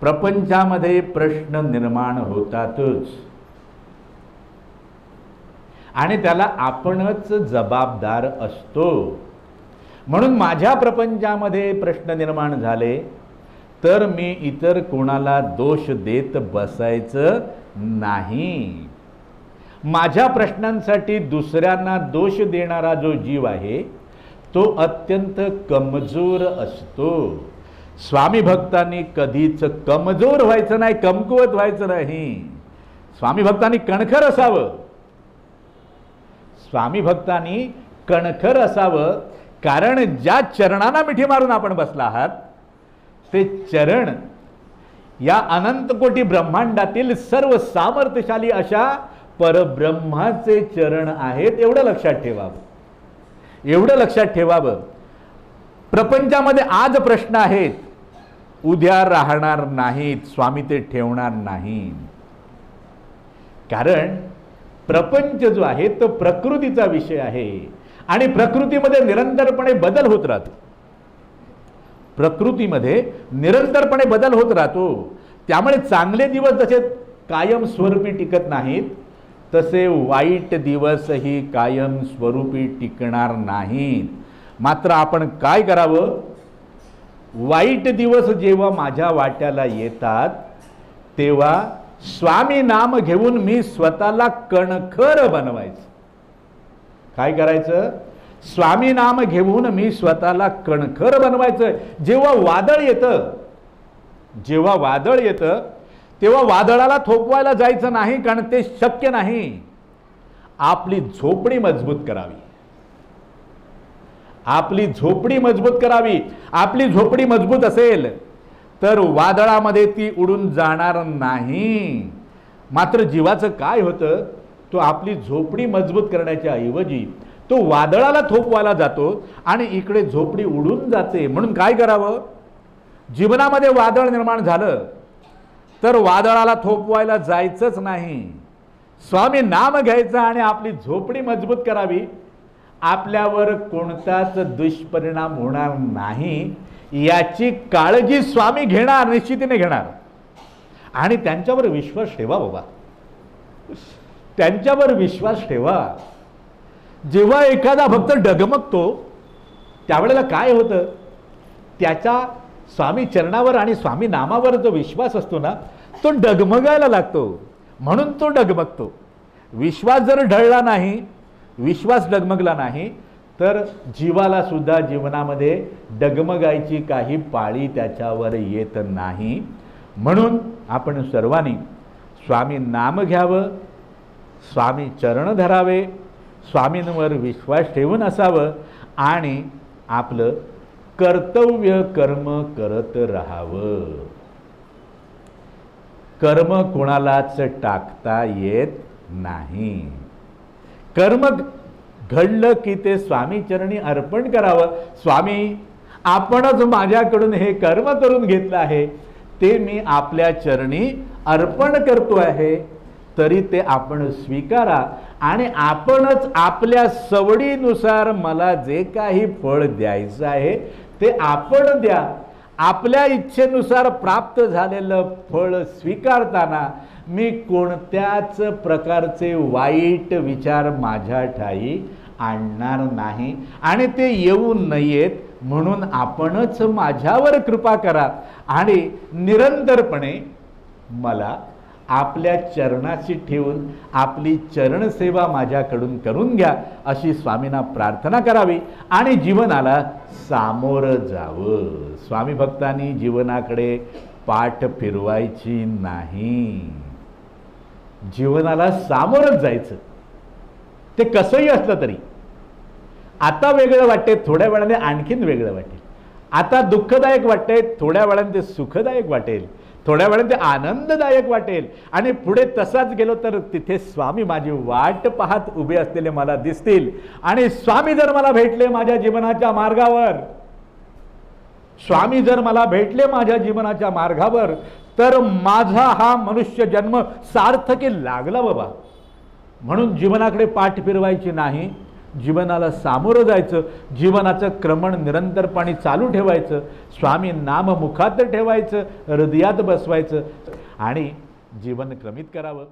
प्रपंचामध्ये प्रश्न निर्माण होतातच. आणि त्याला आपणच जबाबदार असतो. म्हणून माझ्या प्रपंचामध्ये प्रश्न निर्माण झाले तर मी इतर कोणाला दोष देत बसायचं नाही. माझ्या प्रश्नांसाठी दुसऱ्यांना दोष देणारा जो जीव आहे तो अत्यंत कमजोर असतो. स्वामी भक्तांनी कधीच कमजोर व्हायचं नाही कमकुवत व्हायचं नाही. स्वामी भक्तांनी कणखर असावं. स्वामी भक्तांनी कणखर असावं. कारण ज्या चरणांना मिठी मारून आपण बसला आहात ते चरण या अनंतकोटी ब्रह्मांडातील सर्व सामर्थ्यशाली अशा परब्रह्माचे चरण आहेत एवढं लक्षात ठेवावं. एवढं लक्षात ठेवावं. प्रपंचामध्ये आज प्रश्न आहेत. उद्या राहणार नाहीत स्वामी ते ठेवणार नाहीत. कारण प्रपंच जो आहे तो प्रकृतीचा विषय आहे. आणि प्रकृतीमध्ये निरंतरपणे बदल होत राहतो. प्रकृतीमध्ये निरंतरपणे बदल होत राहतो. त्यामुळे चांगले दिवस जसे कायम स्वरूपी टिकत नाहीत तसे वाईट दिवसही कायम स्वरूपी टिकणार नाहीत. मात्र आपण काय करावं? वाईट दिवस जेव्हा माझ्या वाट्याला येतात तेव्हा स्वामी नाम घेऊन मी स्वतःला कणखर बनवायचं. काय करायचं? स्वामी नाम घेऊन मी स्वतःला कणखर बनवायचं. जेव्हा वादळ येतं जेव्हा वादळ येतं तेव्हा वादळाला थोपवायला जायचं नाही कारण ते शक्य नाही. आपली झोपडी मजबूत करावी. आपली झोपडी मजबूत करावी. आपली झोपडी मजबूत असेल तर वादळामध्ये ती उडून जाणार नाही. मात्र जीवाचं काय होतं तो आपली झोपडी मजबूत करण्याच्या ऐवजी तो वादळाला थोपवायला जातो आणि इकडे झोपडी उडून जाते. म्हणून काय करावं? जीवनामध्ये वादळ निर्माण झालं तर वादळाला थोपवायला जायचंच नाही. स्वामी नाम घ्यायचं आणि आपली झोपडी मजबूत करावी. आपल्यावर कोणताच दुष्परिणाम होणार नाही याची काळजी स्वामी घेणार निश्चितीने घेणार. आणि त्यांच्यावर विश्वास ठेवा बाबा. त्यांच्यावर विश्वास ठेवा. जेव्हा एखादा भक्त डगमगतो त्यावेळेला काय होतं? त्याच्या स्वामी चरणावर आणि स्वामी नामावर जो विश्वास असतो ना तो डगमगायला लागतो. म्हणून तो डगमगतो. विश्वास जर ढळला नाही विश्वास डगमगला नाही तर जीवाला सुद्धा जीवनामध्ये डगमगायची काही पाळी त्याच्यावर येत नाही. म्हणून आपण सर्वांनी स्वामी नाम घ्यावं स्वामी चरण धरावे स्वामींवर विश्वास ठेवून असावं आणि आपलं कर्तव्य कर्म करत राहावं. कर्म कोणालाच टाकता येत नाही. कर्म घडलं की ते स्वामी चरणी अर्पण करावं. स्वामी आपणच माझ्याकडून हे कर्म करून घेतलं आहे. ते मी आपल्या चरणी अर्पण करतो आहे. तरी ते आपण स्वीकारा आणि आपणच आपल्या सवडीनुसार मला जे काही फळ द्यायचं आहे ते आपण द्या. आपल्या इच्छेनुसार प्राप्त झालेलं फळ स्वीकारताना मी कोणत्याच प्रकारचे वाईट विचार माझ्या ठाई आणणार नाही. आणि ते येऊ नयेत म्हणून आपणच माझ्यावर कृपा करा. आणि निरंतरपणे मला आपल्या चरणाशी ठेवून आपली चरणसेवा माझ्याकडून करून घ्या अशी स्वामींना प्रार्थना करावी आणि जीवनाला सामोरं जावं. स्वामी भक्तांनी जीवनाकडे पाठ फिरवायची नाही. जीवनाला सामोरच जायचं. ते कसंही असलं तरी. आता वेगळं वाटते थोड्या वेळाने आणखीन वेगळं वाटेल. आता दुःखदायक वाटते थोड्या वेळाने ते सुखदायक वाटेल. थोड्या वेळाने ते आनंददायक वाटेल. आणि पुढे तसाच गेलो तर तिथे स्वामी माझी वाट पाहत उभे असलेले मला दिसतील. आणि स्वामी जर मला भेटले माझ्या जीवनाच्या मार्गावर स्वामी जर मला भेटले माझ्या जीवनाच्या मार्गावर तर माझा हा मनुष्य जन्म सार्थकी लागला बाबा. म्हणून जीवनाकडे पाठ फिरवायची नाही जीवनाला सामोरं जायचं जीवनाचं क्रमण निरंतरपणे चालू ठेवायचं स्वामी नाम मुखात ठेवायचं हृदयात बसवायचं आणि जीवन क्रमित करावं.